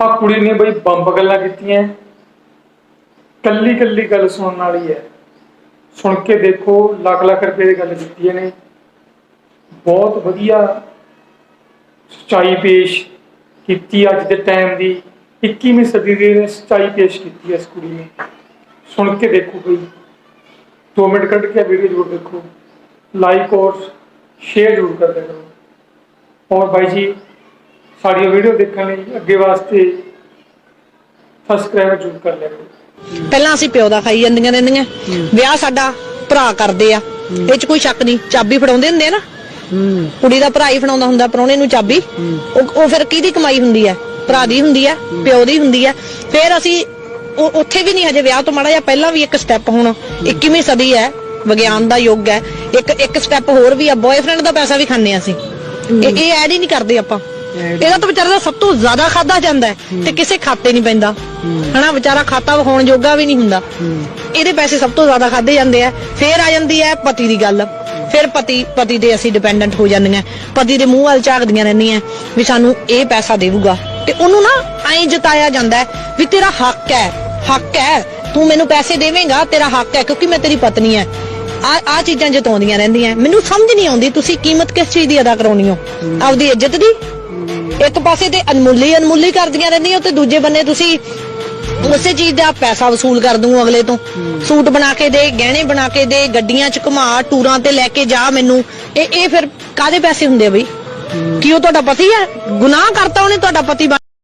ਆ ਕੁੜੀ ਨੇ ਬਈ ਬੰਬ ਗੱਲਾਂ ਕੀਤੀਆਂ। ਕੱਲੀ ਕੱਲੀ ਗੱਲ ਸੁਣਨ ਵਾਲੀ ਹੈ। ਸੁਣ ਕੇ ਦੇਖੋ, ਲੱਖ ਲੱਖ ਰੁਪਏ ਦੀ ਗੱਲ ਕੀਤੀ ਇਹਨੇ ਬਹੁਤ ਵਧੀਆ ਸੱਚਾਈ ਪੇਸ਼ ਕੀਤੀ ਅੱਜ ਦੇ ਟਾਈਮ ਦੀ। 21ਵੀਂ ਸਦੀ ਦੀ ਇਹਨੇ ਸੱਚਾਈ ਪੇਸ਼ ਕੀਤੀ ਹੈ ਇਸ ਕੁੜੀ ਨੇ। ਸੁਣ ਕੇ ਦੇਖੋ ਬਈ। 2 ਮਿੰਟ ਕੱਢ ਕੇ ਵੀਡੀਓ ਜ਼ਰੂਰ ਦੇਖੋ। ਲਾਈਕ ਔਰ ਸ਼ੇਅਰ ਜ਼ਰੂਰ ਕਰ ਦਿਆ ਔਰ ਬਾਈ ਜੀ ਸਾਡੀ ਵੀਡੀਓ ਦੇਖਣ ਲਈ ਅੱਗੇ ਵਾਸਤੇ ਸਬਸਕ੍ਰਾਈਬ ਜ਼ਰੂਰ ਕਰ ਲਿਆ ਕਰੋ। ਪਹਿਲਾਂ ਅਸੀਂ ਪਿਓ ਦਾ ਖਾਈ ਜਾਂਦੀਆਂ ਰਹਿੰਦੀਆਂ। ਵਿਆਹ ਸਾਡਾ ਭਰਾ ਕਰਦੇ ਆ। ਇਹ ਚ ਕੋਈ ਸ਼ੱਕ ਨਹੀਂ। ਚਾਬੀ ਫੜਾਉਂਦੇ ਹੁੰਦੇ ਆ ਨਾ। ਹੂੰ। ਕੁੜੀ ਦਾ ਭਰਾ ਹੀ ਫੜਾਉਂਦਾ ਹੁੰਦਾ ਪਰੋਣੇ ਨੂੰ ਚਾਬੀ। ਉਹ ਉਹ ਫਿਰ ਕਿਹਦੀ ਕਮਾਈ ਹੁੰਦੀ ਹੈ ਭਰਾ ਦੀ ਹੁੰਦੀ ਹੈ। ਪਿਓ ਦੀ ਹੁੰਦੀ ਹੈ ਫਿਰ ਅਸੀਂ ਉਹ ਉੱਥੇ ਵੀ ਨਹੀਂ ਹਜੇ ਵਿਆਹ ਤੋਂ ਮਾੜਾ ਜਿਹਾ ਪਹਿਲਾਂ ਵੀ ਇੱਕ ਸਟੈਪ ਹੁਣ 21ਵੀਂ ਸਦੀ ਹੈ ਵਿਗਿਆਨ ਦਾ ਯੁੱਗ ਹੈ। ਇੱਕ ਇੱਕ ਸਟੈਪ ਹੋਰ ਵੀ ਆ। ਬॉयਫ੍ਰੈਂਡ ਦਾ ਪੈਸਾ ਵੀ ਖਾਂਦੇ ਆ ਅਸੀਂ। ਇਹ ਇਹ ਐਡ ਹੀ ਨਹੀਂ ਕਰਦੇ ਆਪਾਂ। ਇਹਦਾ ਤਾਂ ਵਿਚਾਰਾ ਦਾ ਸਭ ਤੋਂ ਜ਼ਿਆਦਾ ਖਾਦਾ ਜਾਂਦਾ ਹੈ ਤੇ ਕਿਸੇ ਖਾਤੇ ਨਹੀਂ ਪੈਂਦਾ। ਹਨਾ ਵਿਚਾਰਾ ਖਾਤਾ ਵਿਖਾਉਣ ਜੋਗਾ ਵੀ ਨਹੀਂ ਹੁੰਦਾ। ਇਹਦੇ ਪੈਸੇ ਸਭ ਤੋਂ ਜ਼ਿਆਦਾ ਖਾਦੇ ਜਾਂਦੇ ਆ। ਫੇਰ ਆ ਜਾਂਦੀ ਹੈ ਪਤੀ ਦੀ ਗੱਲ। ਫਿਰ ਪਤੀ ਪਤੀ ਤੇ ਅਸੀਂ ਡਿਪੈਂਡੈਂਟ ਹੋ ਜਾਂਦੀਆਂ ਪਤੀ ਦੇ ਮੂੰਹ ਵੱਲ ਝਾਕਦੀਆਂ ਰਹਿੰਦੀਆਂ ਵੀ ਸਾਨੂੰ ਇਹ ਪੈਸਾ ਦੇਊਗਾ। ਤੇ ਉਹਨੂੰ ਨਾ ਐਂ ਜਤਾਇਆ ਜਾਂਦਾ ਵੀ ਤੇਰਾ ਹੱਕ ਹੈ ਹੱਕ ਹੈ ਤੂੰ ਮੈਨੂੰ ਪੈਸੇ ਦੇਵੇਂਗਾ ਤੇਰਾ ਹੱਕ ਹੈ ਕਿਉਂਕਿ ਮੈਂ ਤੇਰੀ ਪਤਨੀ ਹੈ। ਆ ਆ ਚੀਜ਼ਾਂ ਜਤਾਉਂਦੀਆਂ ਰਹਿੰਦੀਆਂ। ਮੈਨੂੰ ਸਮਝ ਨਹੀਂ ਆਉਂਦੀ ਤੁਸੀਂ ਕੀਮਤ ਕਿਸ ਚੀਜ਼ ਦੀ ਅਦਾ ਕਰਾਉਣੀ ਹੋ। ਆਪਦੀ ਇੱਜ਼ਤ ਦੀ ਇੱਕ ਪਾਸੇ ਤੇ ਅਨਮੁੱਲੀ ਅਨਮੁੱਲੀ ਕਰਦੀਆਂ ਰਹਿੰਦੀਆਂ ਤੇ ਦੂਜੇ ਬੰਨੇ ਤੁਸੀਂ ਉਸੇ ਚੀਜ਼ ਦਾ ਪੈਸਾ ਵਸੂਲ ਕਰ ਦੂੰ ਅਗਲੇ ਤੋਂ। ਸੂਟ ਬਣਾ ਕੇ ਦੇ, ਗਹਿਣੇ ਬਣਾ ਕੇ ਦੇ, ਗੱਡੀਆਂ ਚ ਘੁਮਾ, ਟੂਰਾਂ ਤੇ ਲੈ ਕੇ ਜਾ ਮੈਨੂੰ। ਇਹ ਇਹ ਫਿਰ ਕਾਦੇ ਪੈਸੇ ਹੁੰਦੇ ਆ ਬਈ? ਕੀ ਉਹ ਤੁਹਾਡਾ ਪਤੀ ਹੈ ਗੁਨਾਹ ਕਰਤਾ ਉਹਨੇ ਤੁਹਾਡਾ ਪਤੀ